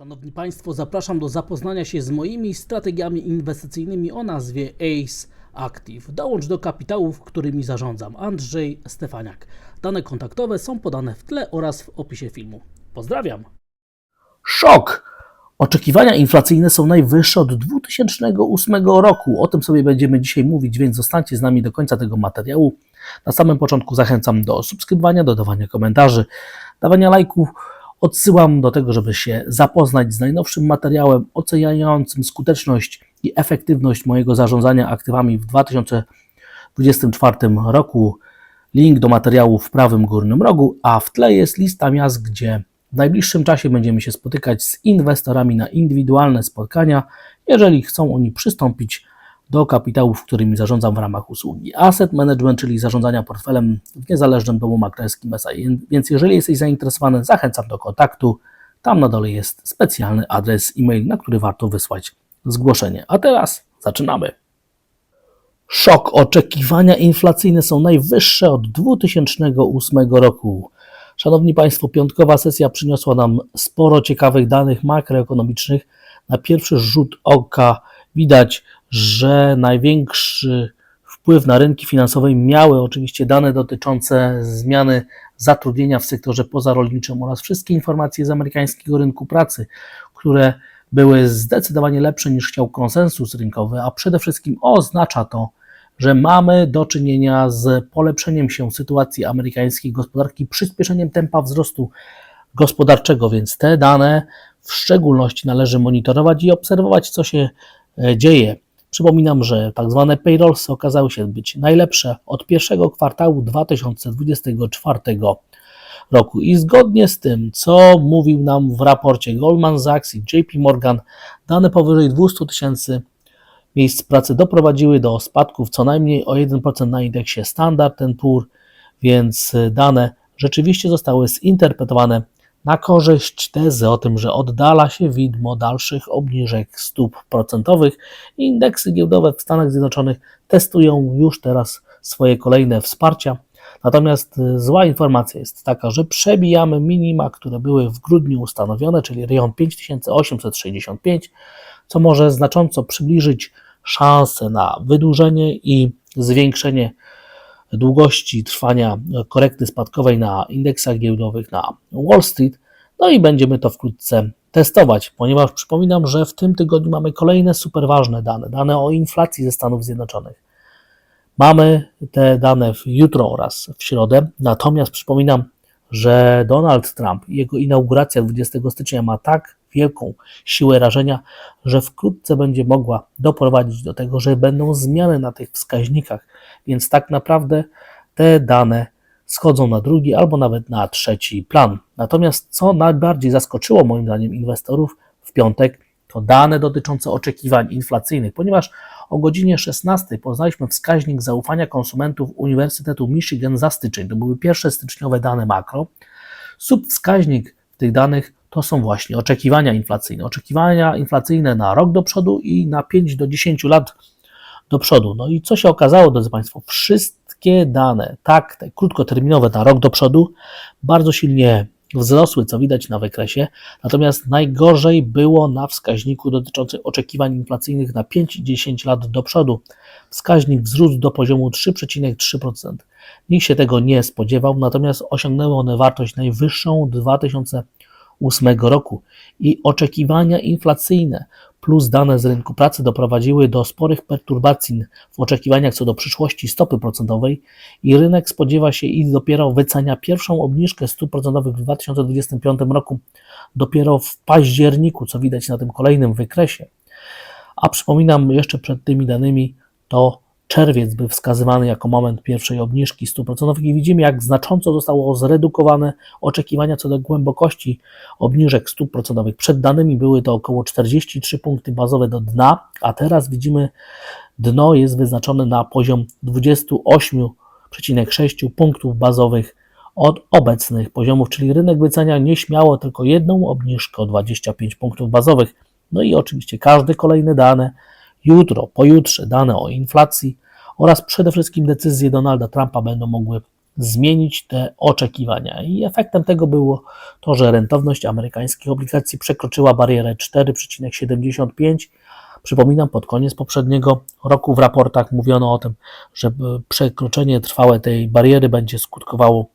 Szanowni Państwo, zapraszam do zapoznania się z moimi strategiami inwestycyjnymi o nazwie ACE Active. Dołącz do kapitałów, którymi zarządzam. Andrzej Stefaniak. Dane kontaktowe są podane w tle oraz w opisie filmu. Pozdrawiam. Szok! Oczekiwania inflacyjne są najwyższe od 2008 roku. O tym sobie będziemy dzisiaj mówić, więc zostańcie z nami do końca tego materiału. Na samym początku zachęcam do subskrybowania, dodawania komentarzy, dawania lajków. Odsyłam do tego, żeby się zapoznać z najnowszym materiałem oceniającym skuteczność i efektywność mojego zarządzania aktywami w 2024 roku. Link do materiału w prawym górnym rogu, a w tle jest lista miast, gdzie w najbliższym czasie będziemy się spotykać z inwestorami na indywidualne spotkania, jeżeli chcą oni przystąpić do kapitałów, którymi zarządzam w ramach usługi Asset Management, czyli zarządzania portfelem w niezależnym domu maklerskim SI. Więc jeżeli jesteś zainteresowany, zachęcam do kontaktu. Tam na dole jest specjalny adres e-mail, na który warto wysłać zgłoszenie. A teraz zaczynamy. Szok. Oczekiwania inflacyjne są najwyższe od 2008 roku. Szanowni Państwo, piątkowa sesja przyniosła nam sporo ciekawych danych makroekonomicznych. Na pierwszy rzut oka widać, że największy wpływ na rynki finansowe miały oczywiście dane dotyczące zmiany zatrudnienia w sektorze pozarolniczym oraz wszystkie informacje z amerykańskiego rynku pracy, które były zdecydowanie lepsze niż chciał konsensus rynkowy, a przede wszystkim oznacza to, że mamy do czynienia z polepszeniem się sytuacji amerykańskiej gospodarki, przyspieszeniem tempa wzrostu gospodarczego, więc te dane w szczególności należy monitorować i obserwować, co się e, dzieje. Przypominam, że tak zwane payrolls okazały się być najlepsze od pierwszego kwartału 2024 roku. I zgodnie z tym, co mówił nam w raporcie Goldman Sachs i JP Morgan, dane powyżej 200 tysięcy miejsc pracy doprowadziły do spadków co najmniej o 1% na indeksie Standard Poor, więc dane rzeczywiście zostały zinterpretowane na korzyść tezy o tym, że oddala się widmo dalszych obniżek stóp procentowych. Indeksy giełdowe w Stanach Zjednoczonych testują już teraz swoje kolejne wsparcia. Natomiast zła informacja jest taka, że przebijamy minima, które były w grudniu ustanowione, czyli rejon 5865, co może znacząco przybliżyć szanse na wydłużenie i zwiększenie długości trwania korekty spadkowej na indeksach giełdowych na Wall Street. No i będziemy to wkrótce testować, ponieważ przypominam, że w tym tygodniu mamy kolejne super ważne dane, dane o inflacji ze Stanów Zjednoczonych. Mamy te dane w jutro oraz w środę, natomiast przypominam, że Donald Trump i jego inauguracja 20 stycznia ma tak wielką siłę rażenia, że wkrótce będzie mogła doprowadzić do tego, że będą zmiany na tych wskaźnikach, więc tak naprawdę te dane schodzą na drugi albo nawet na trzeci plan. Natomiast co najbardziej zaskoczyło moim zdaniem inwestorów w piątek, to dane dotyczące oczekiwań inflacyjnych, ponieważ o godzinie 16 poznaliśmy wskaźnik zaufania konsumentów Uniwersytetu Michigan za styczeń. To były pierwsze styczniowe dane makro. Subwskaźnik tych danych to są właśnie oczekiwania inflacyjne. Oczekiwania inflacyjne na rok do przodu i na 5 do 10 lat do przodu. No i co się okazało, drodzy Państwo? Wszystkie dane, tak, te krótkoterminowe na rok do przodu, bardzo silnie wzrosły, co widać na wykresie, natomiast najgorzej było na wskaźniku dotyczącym oczekiwań inflacyjnych na 5 i 10 lat do przodu. Wskaźnik wzrósł do poziomu 3,3%. Nikt się tego nie spodziewał, natomiast osiągnęły one wartość najwyższą 2008 roku i oczekiwania inflacyjne plus dane z rynku pracy doprowadziły do sporych perturbacji w oczekiwaniach co do przyszłości stopy procentowej i rynek spodziewa się i dopiero wycenia pierwszą obniżkę stóp procentowych w 2025 roku dopiero w październiku, co widać na tym kolejnym wykresie. A przypominam jeszcze przed tymi danymi, to czerwiec był wskazywany jako moment pierwszej obniżki stóp procentowych i widzimy, jak znacząco zostało zredukowane oczekiwania co do głębokości obniżek stóp procentowych. Przed danymi były to około 43 punkty bazowe do dna, a teraz widzimy, dno jest wyznaczone na poziom 28,6 punktów bazowych od obecnych poziomów, czyli rynek wycenia nieśmiało tylko jedną obniżkę o 25 punktów bazowych. No i oczywiście każde kolejne dane jutro, pojutrze dane o inflacji oraz przede wszystkim decyzje Donalda Trumpa będą mogły zmienić te oczekiwania. I efektem tego było to, że rentowność amerykańskich obligacji przekroczyła barierę 4,75. Przypominam, pod koniec poprzedniego roku w raportach mówiono o tym, że przekroczenie trwałe tej bariery będzie skutkowało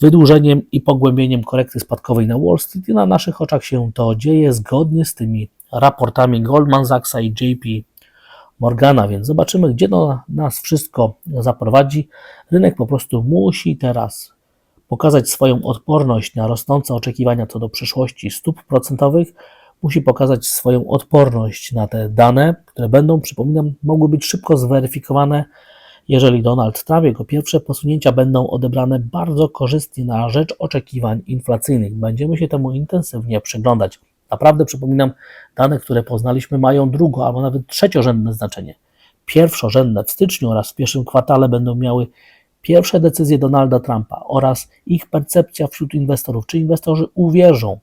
wydłużeniem i pogłębieniem korekty spadkowej na Wall Street i na naszych oczach się to dzieje zgodnie z tymi raportami Goldman Sachsa i JP Morgana, więc zobaczymy, gdzie to nas wszystko zaprowadzi. Rynek po prostu musi teraz pokazać swoją odporność na rosnące oczekiwania co do przyszłości stóp procentowych, musi pokazać swoją odporność na te dane, które będą, przypominam, mogły być szybko zweryfikowane jeżeli Donald Trump, jego pierwsze posunięcia będą odebrane bardzo korzystnie na rzecz oczekiwań inflacyjnych. Będziemy się temu intensywnie przyglądać. Naprawdę przypominam, dane, które poznaliśmy, mają drugo albo nawet trzeciorzędne znaczenie. Pierwszorzędne w styczniu oraz w pierwszym kwartale będą miały pierwsze decyzje Donalda Trumpa oraz ich percepcja wśród inwestorów. Czy inwestorzy uwierzą,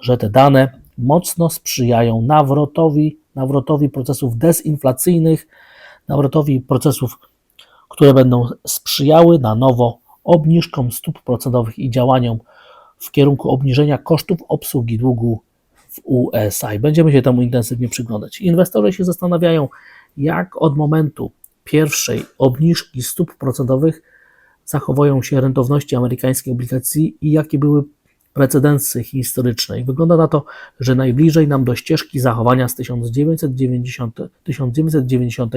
że te dane mocno sprzyjają nawrotowi, nawrotowi procesów dezinflacyjnych, nawrotowi procesów które będą sprzyjały na nowo obniżkom stóp procentowych i działaniom w kierunku obniżenia kosztów obsługi długu USA. I będziemy się temu intensywnie przyglądać. Inwestorzy się zastanawiają, jak od momentu pierwszej obniżki stóp procentowych zachowują się rentowności amerykańskiej obligacji i jakie były precedensy historyczne. I wygląda na to, że najbliżej nam do ścieżki zachowania z 1990, 1990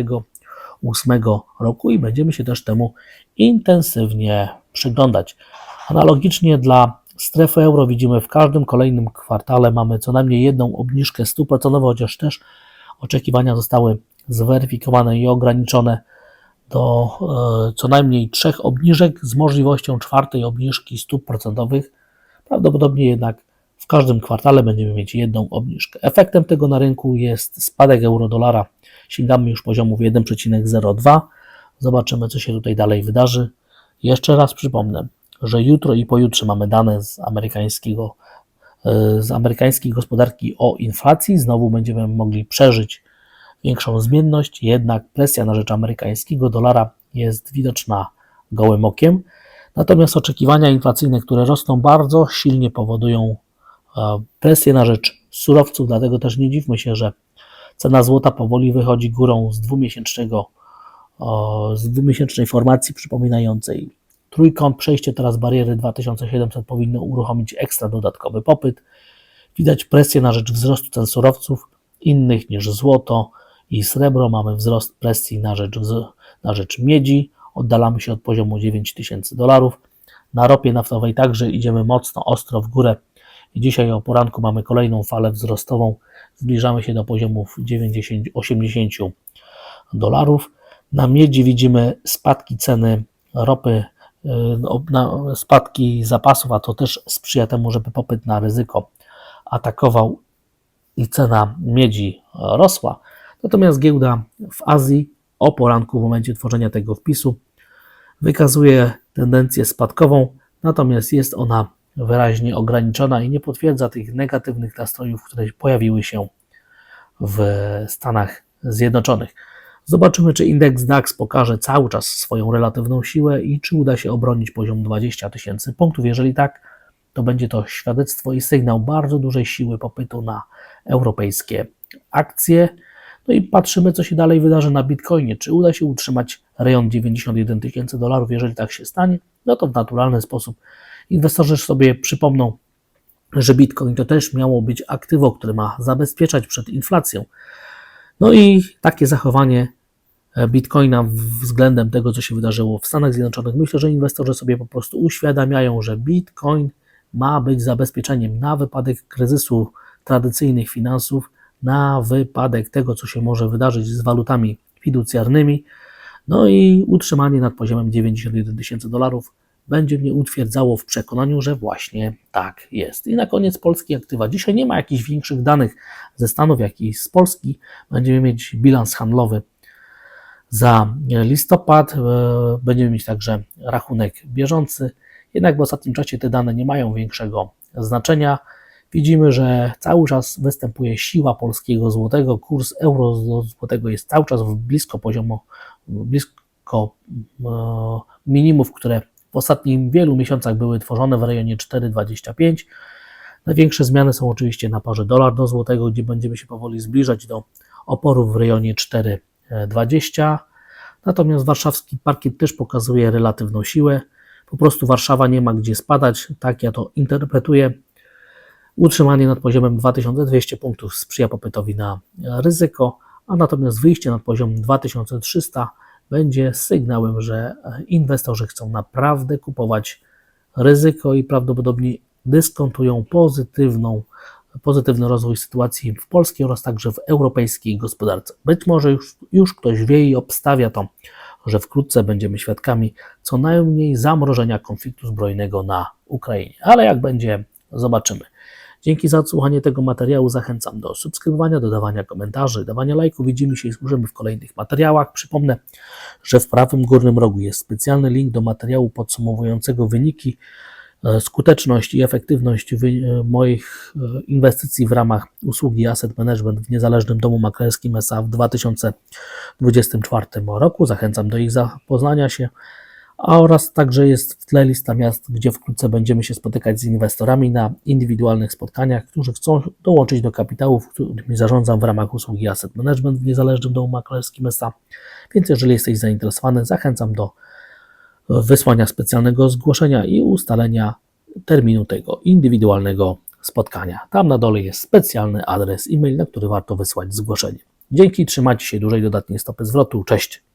2008 roku i będziemy się też temu intensywnie przyglądać. Analogicznie dla strefy euro widzimy w każdym kolejnym kwartale mamy co najmniej jedną obniżkę stóp procentowych, chociaż też oczekiwania zostały zweryfikowane i ograniczone do e, co najmniej trzech obniżek z możliwością czwartej obniżki stóp procentowych. Prawdopodobnie jednak w każdym kwartale będziemy mieć jedną obniżkę. Efektem tego na rynku jest spadek euro-dolara. Sięgamy już poziomów 1,02. Zobaczymy, co się tutaj dalej wydarzy. Jeszcze raz przypomnę, że jutro i pojutrze mamy dane z amerykańskiego e, z amerykańskiej gospodarki o inflacji. Znowu będziemy mogli przeżyć większą zmienność, jednak presja na rzecz amerykańskiego dolara jest widoczna gołym okiem. Natomiast oczekiwania inflacyjne, które rosną bardzo silnie, powodują presję na rzecz surowców, dlatego też nie dziwmy się, że cena złota powoli wychodzi górą z dwumiesięcznego z dwumiesięcznej formacji przypominającej trójkąt. Przejście teraz bariery 2700 powinno uruchomić ekstra dodatkowy popyt. Widać presję na rzecz wzrostu cen surowców innych niż złoto i srebro. Mamy wzrost presji na rzecz, na rzecz miedzi. Oddalamy się od poziomu 9000 dolarów. Na ropie naftowej także idziemy mocno, ostro w górę dzisiaj o poranku mamy kolejną falę wzrostową. Zbliżamy się do poziomów 90-80 dolarów. Na miedzi widzimy spadki ceny ropy, spadki zapasów, a to też sprzyja temu, żeby popyt na ryzyko atakował i cena miedzi rosła. Natomiast giełda w Azji o poranku w momencie tworzenia tego wpisu wykazuje tendencję spadkową, natomiast jest ona wyraźnie ograniczona i nie potwierdza tych negatywnych nastrojów, które pojawiły się w Stanach Zjednoczonych. Zobaczymy, czy indeks DAX pokaże cały czas swoją relatywną siłę i czy uda się obronić poziom 20 tysięcy punktów. Jeżeli tak, to będzie to świadectwo i sygnał bardzo dużej siły popytu na europejskie akcje. No i patrzymy, co się dalej wydarzy na Bitcoinie. Czy uda się utrzymać rejon 91 tysięcy dolarów? Jeżeli tak się stanie, no to w naturalny sposób Inwestorzy sobie przypomną, że Bitcoin to też miało być aktywo, które ma zabezpieczać przed inflacją. No i takie zachowanie e, Bitcoina względem tego, co się wydarzyło w Stanach Zjednoczonych, myślę, że inwestorzy sobie po prostu uświadamiają, że Bitcoin ma być zabezpieczeniem na wypadek kryzysu tradycyjnych finansów, na wypadek tego, co się może wydarzyć z walutami fiducjarnymi, no i utrzymanie nad poziomem 91 tysięcy dolarów będzie mnie utwierdzało w przekonaniu, że właśnie tak jest. I na koniec polskie aktywa. Dzisiaj nie ma jakichś większych danych ze Stanów, jak i z Polski. Będziemy mieć bilans handlowy za listopad. E, będziemy mieć także rachunek bieżący. Jednak w ostatnim czasie te dane nie mają większego znaczenia. Widzimy, że cały czas występuje siła polskiego złotego. Kurs euro złotego jest cały czas blisko poziomu, blisko e, minimów, które w ostatnich wielu miesiącach były tworzone w rejonie 4,25. Największe zmiany są oczywiście na parze dolar do złotego, gdzie będziemy się powoli zbliżać do oporów w rejonie 4,20. Natomiast warszawski parkiet też pokazuje relatywną siłę. Po prostu Warszawa nie ma gdzie spadać, tak ja to interpretuję. Utrzymanie nad poziomem 2200 punktów sprzyja popytowi na ryzyko, a natomiast wyjście nad poziom 2300 będzie sygnałem, że inwestorzy chcą naprawdę kupować ryzyko i prawdopodobnie dyskontują pozytywną, pozytywny rozwój sytuacji w polskiej oraz także w europejskiej gospodarce. Być może już, już ktoś wie i obstawia to, że wkrótce będziemy świadkami co najmniej zamrożenia konfliktu zbrojnego na Ukrainie. Ale jak będzie, zobaczymy. Dzięki za odsłuchanie tego materiału zachęcam do subskrybowania, dodawania komentarzy, dawania lajków. Widzimy się i słyszymy w kolejnych materiałach. Przypomnę, że w prawym górnym rogu jest specjalny link do materiału podsumowującego wyniki, e, skuteczność i efektywność e, moich e, inwestycji w ramach usługi Asset Management w niezależnym domu maklerskim SA w 2024 roku. Zachęcam do ich zapoznania się a oraz także jest w tle lista miast, gdzie wkrótce będziemy się spotykać z inwestorami na indywidualnych spotkaniach, którzy chcą dołączyć do kapitałów, którymi zarządzam w ramach usługi Asset Management w niezależnym domu maklerskim SA. Więc jeżeli jesteś zainteresowany, zachęcam do wysłania specjalnego zgłoszenia i ustalenia terminu tego indywidualnego spotkania. Tam na dole jest specjalny adres e-mail, na który warto wysłać zgłoszenie. Dzięki, trzymajcie się dużej dodatniej stopy zwrotu. Cześć!